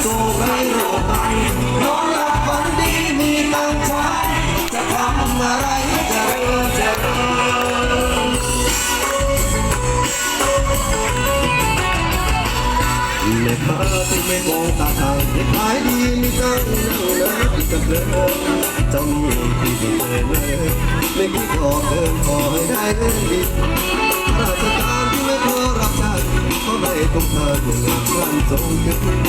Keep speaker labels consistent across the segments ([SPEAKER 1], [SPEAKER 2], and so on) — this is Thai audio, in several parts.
[SPEAKER 1] โศกให้โรคไนอนหลับฝันดีมีตังใช้จะทำอะไรจะเริ่มจะเริ่เล็ที่ไม่โกงตาทางเล็บายดีมีตังเล่าเลิกกับเลิกเจ้ามีที่ดีเลยไม่คิดขอเดินขอให้ได้เรื่องดีราชการ ไม่ต้องเธออยู่งานวันทรงขึ้น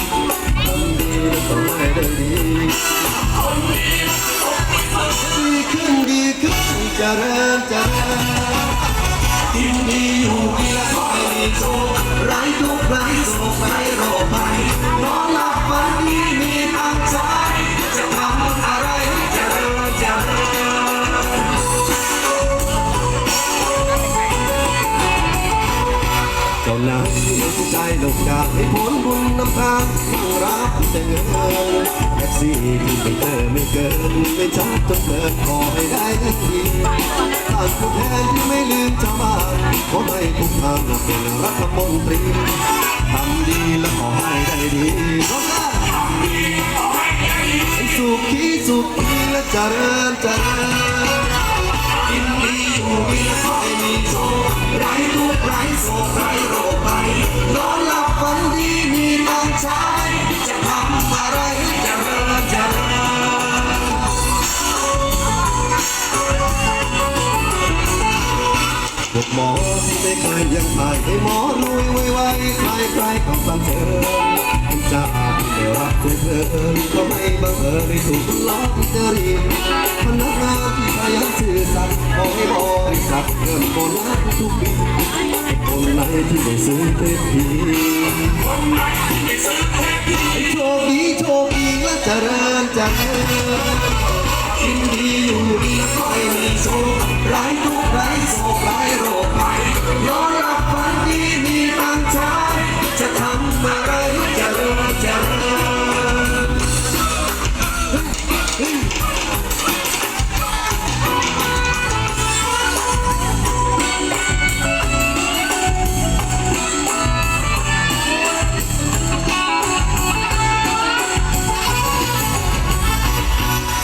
[SPEAKER 1] ทำดีแล้วก็ไม่ได้ดีดีขึ้นดีขึ้นเจริญเจริญกินดีอยู่ดีและก็ไม่มีโชคไร้ทุกข์ไร้โศกไร้โรคานายใจลูกกาให้ผลบุญนำทางรับแต่เงินแท็กซี่ที่ไม่เจอไม่เกินไม่ชัดจนเกินขอให้ได้เงินทีต่างผู้แทนที่ไม่ลืมชาวบ้านขอให้ทุกทางเป็นรัฐมนตรีทำดีและขอให้ได้ดีร้องได้ทำดีขอให้ได้ดีสุขีสุขีและเจริญเจริญกินดีอยู่ดีและก็ไม่มีโชคไร้ทุกข์ไร้โศกไร้โร กหมอที่ไม่เคยยังตายให้หมอรวยไวไวใครใครๆก็ฟังเธอคุณจะอาจไม่รักเธอเธอก็ไม่บังเอิญถูกล้อที่จะรีบพนักงานที่ขยันซื่อสัตย์ขอให้บริษัทเงินโบนัสทุกปีคนไหนที่ไม่ซื้อเต็มทีโช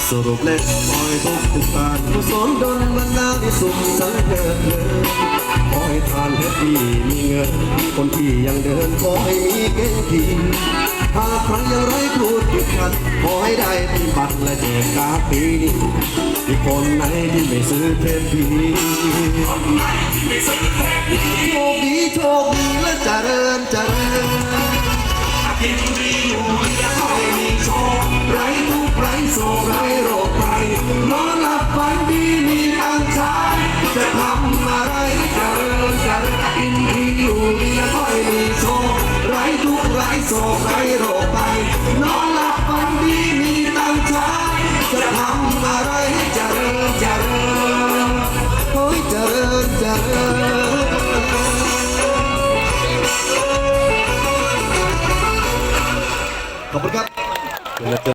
[SPEAKER 1] สรุปเล็กปล่อยทุกทุกทานกุศลดลบันดาลที่สุขสันเกิดเลยขอให้ทานและดีมีเงินคนที่ยังเดินขอให้มีเก่งทีหากใครยังไร้ครูติดขัดขอให้ได้ที่บัตรและแจกกาปีนี้ที่คนไหนที่ไม่ซื้อเทปพีโชคดีโชคดีและเจริญเจริญกินดีอยู่ดีและไม่มีโชคไร้ทุกข์ไร้โศกไร้ Mama.